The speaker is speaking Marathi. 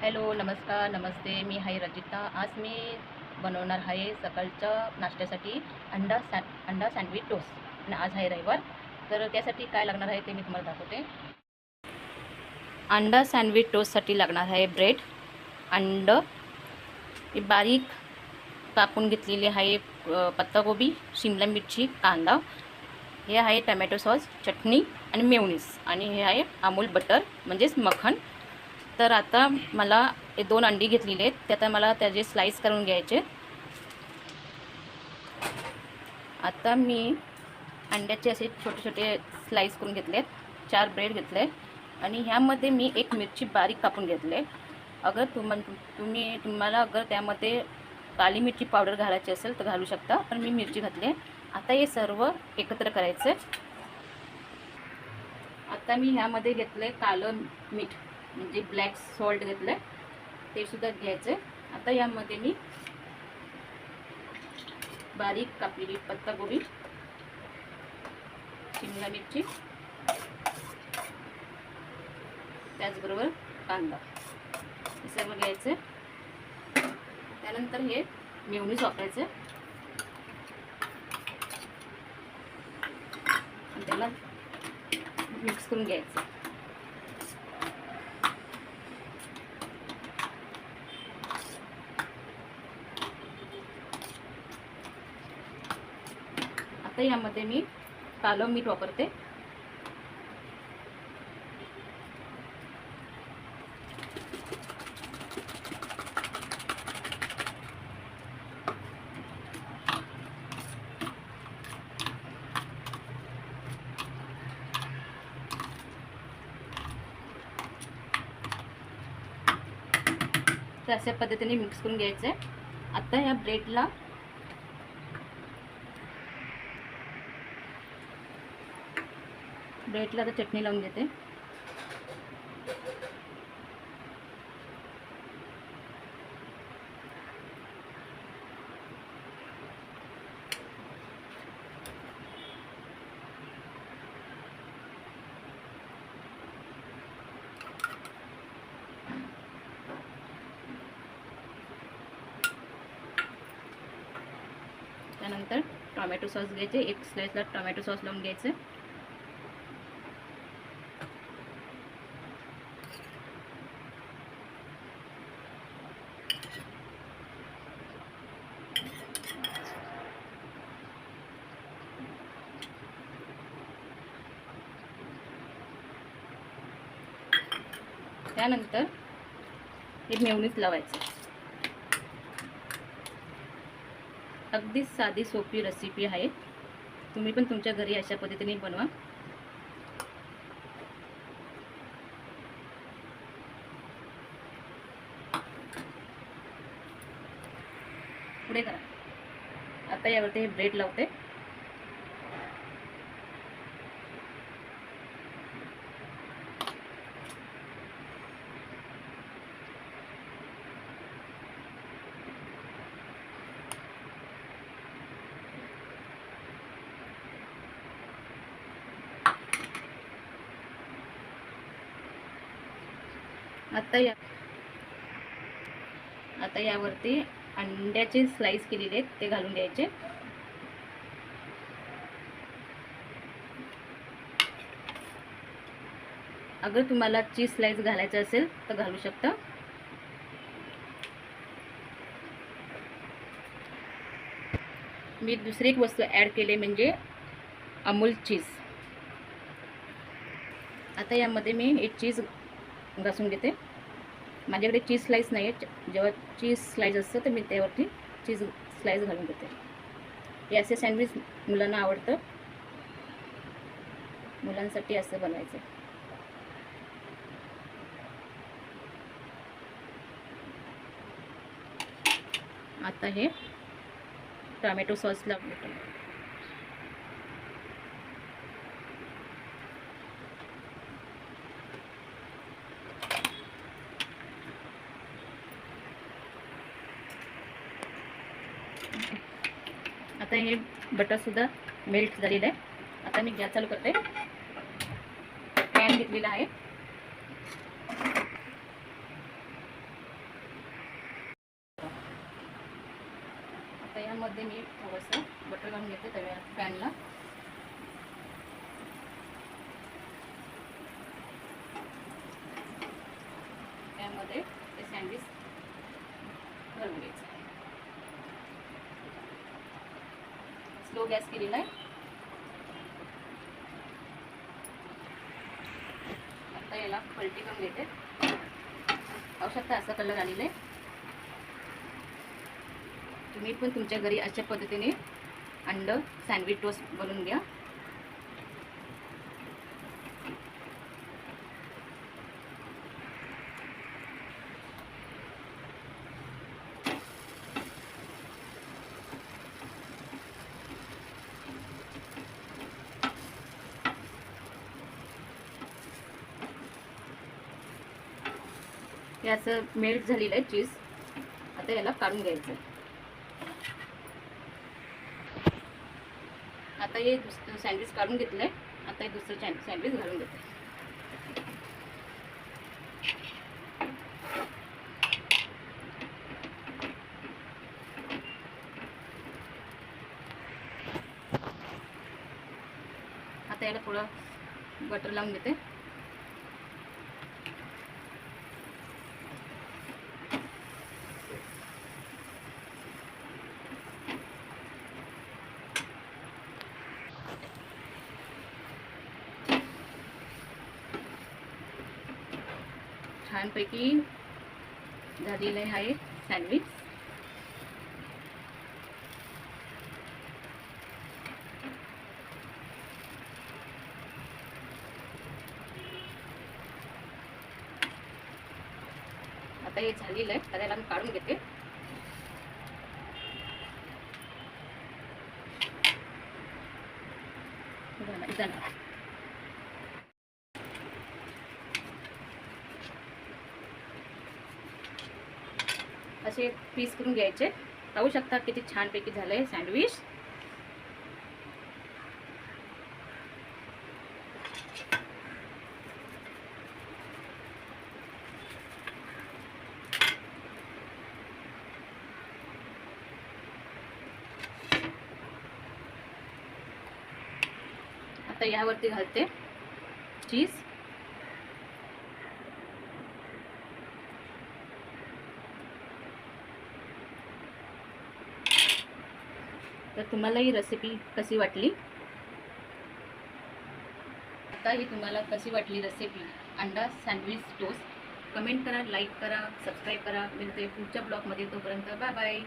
हॅलो नमस्कार नमस्ते मी हाय रजिता. आज मी बनवणार आहे सकाळच्या नाश्त्यासाठी अंडा सँड अंडा सँडविच टोस्ट. आणि आज आहे रविवार. तर त्यासाठी काय लागणार आहे ते मी तुम्हाला दाखवते. अंडा सँडविच टोस्टसाठी लागणार आहे ब्रेड अंड बारीक कापून घेतलेली आहे पत्ताकोबी शिमला मिरची कांदा. हे आहे टमॅटो सॉस चटणी आणि मेवनीस आणि हे आहे अमूल बटर म्हणजेच मखन. तर आता मला हे दोन अंडी घेतलेली आहेत. ते आता मला त्याचे स्लाईस करून घ्यायचे आता मी अंड्याचे असे छोटे छोटे स्लाईस करून घेतले आहेत. चार ब्रेड घेतले आणि ह्यामध्ये मी एक मिरची बारीक कापून घेतले अगर तुम तुम्ही तुम्हाला अगर त्यामध्ये काली मिरची पावडर घालायची असेल तर घालू शकता. पण मी मिरची घातली आता हे सर्व एकत्र करायचं आता मी ह्यामध्ये घेतलं कालं मीठ. म्हणजे ब्लॅक सॉल्ट घेतलं ते सुद्धा घ्यायचं आता यामध्ये मी बारीक कापलेली पत्ताकोबी शिमला मिरची त्याचबरोबर कांदा. हे सर्व घ्यायचं त्यानंतर हे मेवणीच वापरायचं आणि त्याला मिक्स करून घ्यायचं आता यामध्ये मी कालं मीठ वापरते. तर अशा पद्धतीने मिक्स करून घ्यायचं. आहे आता ह्या ब्रेडला ब्रेडला तर चटणी लावून घेते त्यानंतर टोमॅटो सॉस घ्यायचे. एक स्लाइसला टोमॅटो सॉस लावून घ्यायचं. त्यानंतर हे मेवणीच लावायचं. अगदी साधी सोपी रेसिपी आहे. तुम्ही पण तुमच्या घरी अशा पद्धतीने बनवा. पुढे करा. आता यावरती हे ब्रेड लावते. आता या आता यावरती अंड्याचे स्लाइस केलेले आहेत ते घालून द्यायचे. अगर तुम्हाला चीज स्लाइस घालायचं असेल तर घालू शकता. मी दुसरी एक वस्तू ॲड केली म्हणजे अमूल चीज आता यामध्ये मी एक चीज घासून घेते. माझ्याकडे चीज स्लाईस नाही आहे जेव्हा चीज स्लाईस असतं तर मी त्यावरती चीज स्लाईस घालून घेते. हे असे सँडविच मुलांना आवडतं. मुलांसाठी असं बनवायचं. आता हे टॉमॅटो भेटतो आता हे बटरसुद्धा मेल्ट झालेलं आहे. आता मी गॅस चालू करते. पॅन घेतलेला आहे. आता यामध्ये मी थोडंसं बटर घालून घेते तव्या पॅनला स्लो गॅस केलेला आहे. आता याला पलटी करून घेते पाहू शकता असा कलर आलेला आहे. तुम्ही पण तुमच्या घरी अशा पद्धतीने अंड सँडविच टोस्ट बनवून घ्या. हे असं मेल्ट झालेलं आहे चीज आता याला काढून घ्यायचं. आता हे दुसरं सँडविच काढून घेतलं आहे आता हे दुसरं सँडविच घालून घेते आता याला थोडं बटर लावून घेते. छानपैकी झालेलं आहे सँडविच आता हे झालेलं आहे आता याला मी काढून घेते झालं, झालं. असे पीस करून घ्यायचे. पाहू शकता किती छानपैकी झालं आहे सँडविच आता यावरती घालते चीज तर तुम्हाला ही रेसिपी कशी वाटली? आता ही तुम्हाला कशी वाटली रेसिपी अंडा सँडविच टोस्ट कमेंट करा लाईक करा सबस्क्राईब करा. मिळते पुढच्या ब्लॉगमध्ये तोपर्यंत बाय बाय